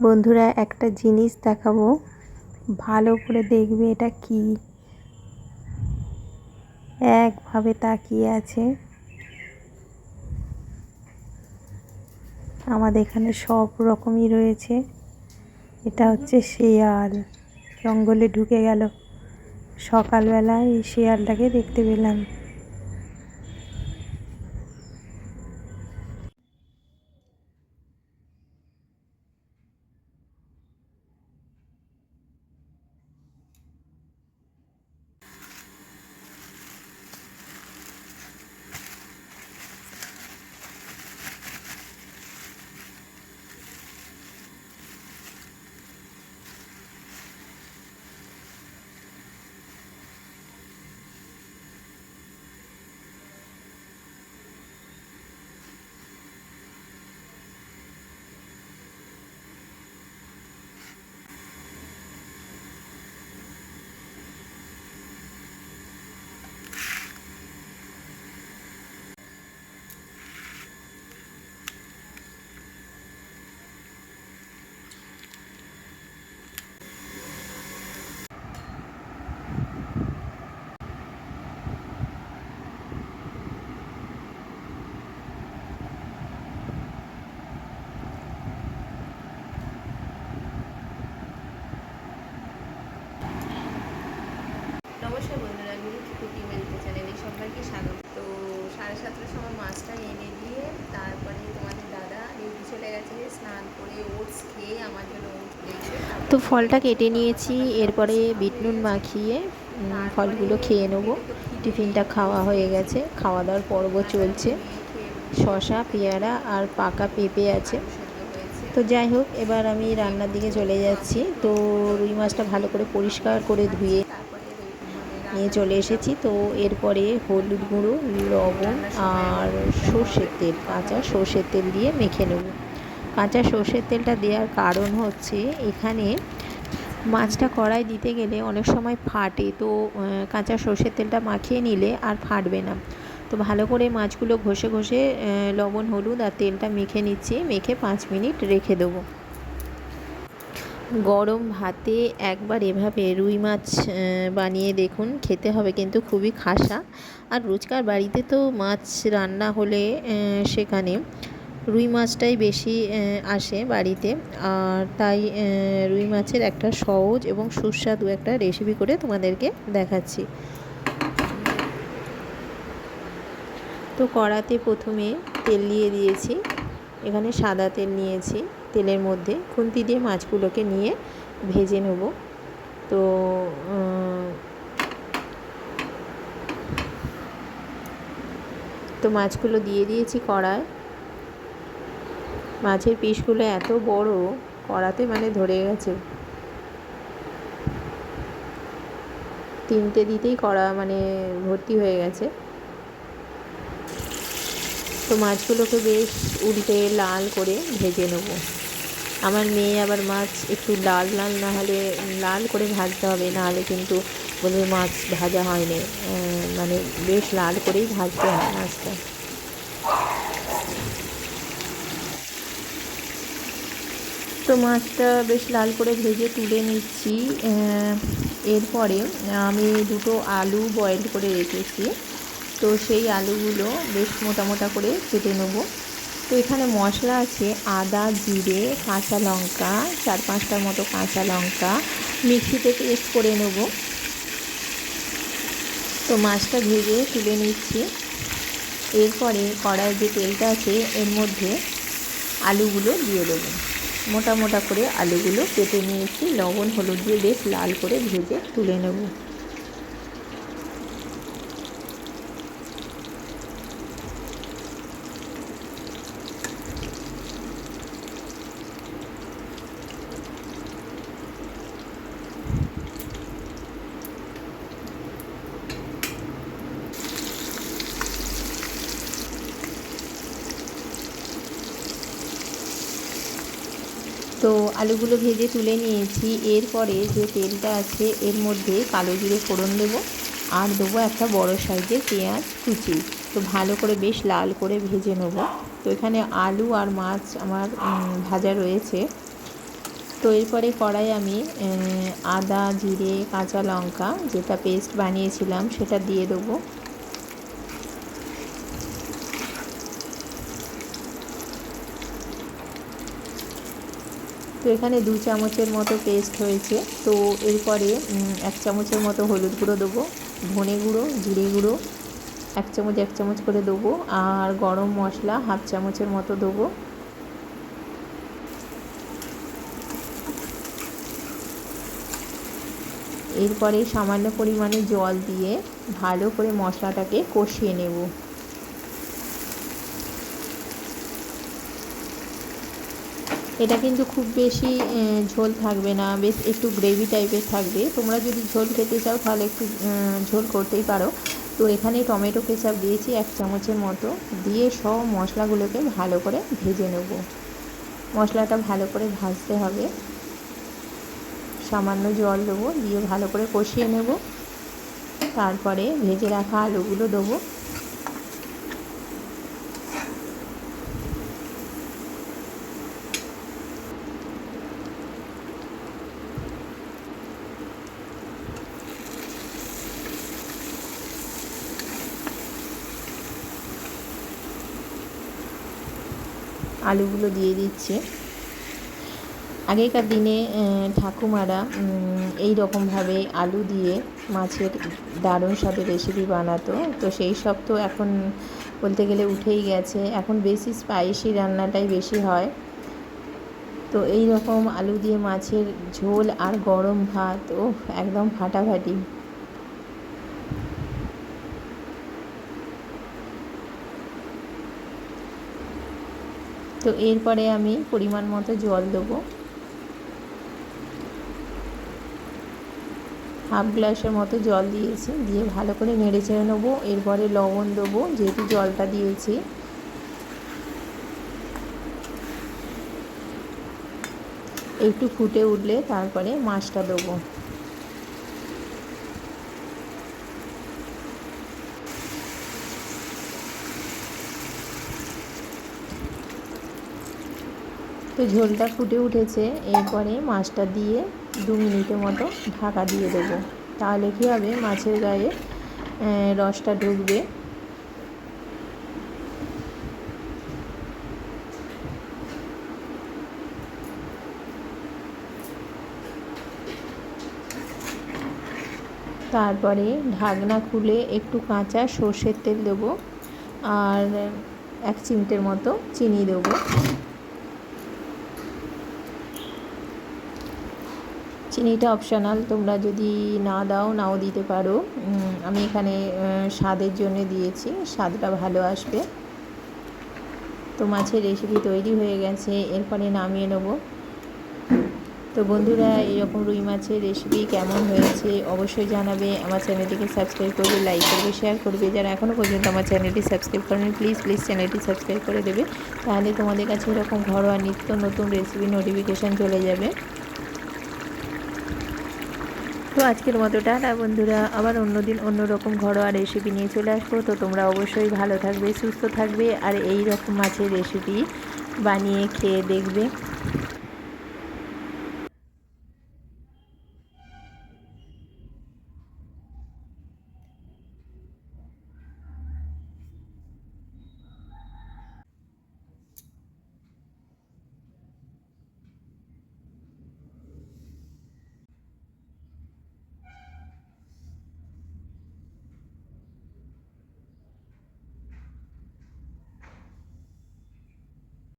বন্ধুরা, একটা জিনিস দেখাবো। ভালো করে দেখবে এটা কি। একভাবে তাকিয়ে আছে। আমাদের এখানে সব রকমই রয়েছে। এটা হচ্ছে শেয়াল। জঙ্গলে ঢুকে গেল। সকালবেলায় এই শেয়ালটাকে দেখতে পেলাম নমস্কার বন্ধুরা মিল্কি কুকিং মেলতে চ্যানেলে সবাইকে স্বাগত তো সাড়ে সাতটার সময় মাছটা এনে দিয়ে তারপরে তোমাদের দাদা ডিউটি চলে গেছে স্নান করে ওটস তো ফলটা কেটে নিয়েছি, এরপরে বিট নুন মাখিয়ে ফলগুলো খেয়ে নেব। টিফিনটা খাওয়া হয়ে গেছে, খাওয়া দাওয়ার পর্ব চলছে। শশা পেয়ারা আর পাকা পেঁপে আছে। তো যাই হোক, এবার আমি রান্নার দিকে চলে যাচ্ছি। তো রুই মাছটা ভালো করে পরিষ্কার করে ধুয়ে নিয়ে চলে এসেছি। তো এরপরে হলুদ গুঁড়ো, লবণ আর সর্ষের তেল, কাঁচা সর্ষের তেল দিয়ে মেখে নেব। কাঁচা সর্ষের তেলটা দেওয়ার কারণ হচ্ছে এখানে মাছটা কড়াই দিতে গেলে অনেক সময় ফাটে। তো কাঁচা সর্ষের তেলটা মাখিয়ে নিলে আর ফাটবে না। তো ভালো করে মাছগুলো ঘষে ঘষে লবণ, হলুদ আর তেলটা মেখে নিচ্ছি। মেখে পাঁচ মিনিট রেখে দেবো। গরম ভাতে একবার এভাবে রুই মাছ বানিয়ে দেখুন। খেতে হবে কিন্তু খুবই খাসা। আর রোজকার বাড়িতে তো মাছ রান্না হলে সেখানে রুই মাছটাই বেশি আসে বাড়িতে। আর তাই রুই মাছের একটা সহজ এবং সুস্বাদু একটা রেসিপি করে তোমাদেরকে দেখাচ্ছি। তো কড়াতে প্রথমে তেল দিয়ে দিয়েছি, এখানে সাদা তেল নিয়েছি তেলের মধ্যে। খুন্তি দিয়ে মাছগুলোকে নিয়ে ভেজে নেব। তো তো মাছগুলো দিয়ে দিয়েছি কড়ায়। মাছের পিসগুলো এত বড়, কড়াতে মানে ধরে গেছে। তিনটে দিতেই কড়া মানে ভর্তি হয়ে গেছে। তো মাছগুলোকে বেশ উল্টে লাল করে ভেজে নেব। আমার মেয়ে আবার মাছ একটু লাল লাল না হলে লাল করে ভাজতে হবে না হলে কিন্তু বলবে মাছ ভাজা হয়নি। মানে বেশ লাল করেই ভাজতে হয় মাছটা। তো মাছটা বেশ লাল করে ভেজে তুলে নিচ্ছি এরপরে আমি দুটো আলু বয়েল করে রেখেছি। তো সেই আলুগুলো বেশ মোটা মোটা করে কেটে নেব। তো এখানে মশলা আছে আদা, জিরে, কাঁচা লঙ্কা, চার পাঁচটার মতো কাঁচা লঙ্কা। মিক্সিতে পেস্ট করে নেব। তো মাছটা ভেজে তুলে নিচ্ছি। এরপরে কড়াইয়ের যে তেলটা আছে, এর মধ্যে আলুগুলো দিয়ে দেবো। মোটা মোটা করে আলুগুলো কেটে নিয়েছি। লবণ, হলুদ দিয়ে বেশ লাল করে ভেজে তুলে নেব তো আলুগুলো ভেজে তুলে নিয়েছি। এরপরে যে তেলটা আছে, এর মধ্যে কালো জিরে ফোড়ন দেবো আর দেবো একটা বড় সাইজের পেঁয়াজ কুচি। তো ভালো করে বেশ লাল করে ভেজে নেব। তো এখানে আলু আর মাছ আমার ভাজা রয়েছে। তো এরপরে কড়াই আমি আদা, জিরে, কাঁচা লঙ্কা যেটা পেস্ট বানিয়েছিলাম সেটা দিয়ে দেবো। তো এখানে দু চামচের মতো পেস্ট হয়েছে। তো এরপরে এক চামচের মতো হলুদ গুঁড়ো দেবো, ধনে গুঁড়ো, জিরে গুঁড়ো, এক চামচ এক চামচ করে দেবো, আর গরম মশলা হাফ চামচের মতো দেবো। এরপরে সামান্য পরিমাণে জল দিয়ে ভালো করে মশলাটাকে কষিয়ে নেব। এটা কিন্তু খুব বেশি ঝোল থাকবে না, বেশ একটু গ্রেভি টাইপের থাকবে। তোমরা যদি ঝোল খেতে চাও, তাহলে একটু ঝোল করতেই পারো। তো এখানে টমেটো কেচাপ দিয়েছি এক চামচের মতো। দিয়ে সব মশলাগুলোকে ভালো করে ভেজে নেব। মশলাটা ভালো করে ভাজতে হবে। সামান্য জল দেবো, দিয়ে ভালো করে কষিয়ে নেব। তারপরে ভেজে রাখা আলুগুলো দেবো। আলুগুলো দিয়ে দিচ্ছে। আগেকার দিনে ঠাকুমারা এই রকমভাবে আলু দিয়ে মাছের দারুণ স্বাদের রেসিপি বানাতো। তো সেই সব তো এখন বলতে গেলে উঠেই গেছে। এখন বেশি স্পাইসি রান্নাটাই বেশি হয়। তো এই রকম আলু দিয়ে মাছের ঝোল আর গরম ভাত ও একদম ফাটাফাটি। তো এরপরে আমি পরিমাণ মতো জল দেবো। হাফ গ্লাসের মতো জল দিয়েছি, দিয়ে ভালো করে নেড়ে চেড়ে নেব। এরপরে লবণ দেবো, যেহেতু জলটা দিয়েছি। একটু ফুটে উঠলে তারপরে মাছটা দেবো। তো ঝোলটা ফুটে উঠেছে, এরপরে মাছটা দিয়ে দু মিনিটের মতো ঢাকা দিয়ে দেবো। তাহলে কী হবে? মাছের গায়ে রসটা ঢুকবে। তারপরে ঢাকনা খুলে একটু কাঁচা সর্ষের তেল দেবো, আর এক চিমটের মতো চিনি দেবো। চিনিটা অপশনাল তোমরা যদি না দাও, নাও দিতে পারো। আমি এখানে স্বাদের জন্য দিয়েছি, স্বাদটা ভালো আসবে। তো মাছের রেসিপি তৈরি হয়ে গেছে, এরপরে নামিয়ে নেব। তো বন্ধুরা, এরকম রুই মাছের রেসিপি কেমন হয়েছে অবশ্যই জানাবে। আমার চ্যানেলটিকে সাবস্ক্রাইব করবে লাইক করবে শেয়ার করবে। যারা এখনও পর্যন্ত আমার চ্যানেলটি সাবস্ক্রাইব করেনি প্লিজ প্লিজ চ্যানেলটি সাবস্ক্রাইব করে দেবে। তাহলে তোমাদের কাছে এরকম ঘরোয়া নিত্য নতুন রেসিপি নোটিফিকেশান চলে যাবে। তো আজকের মতো টাটা বন্ধুরা। আবার অন্যদিন অন্যরকম ঘরোয়া রেসিপি নিয়ে চলে আসব। তো তোমরা অবশ্যই ভালো থাকবে, সুস্থ থাকবে, আর এই রকম মাছের রেসিপি বানিয়ে খেয়ে দেখবে।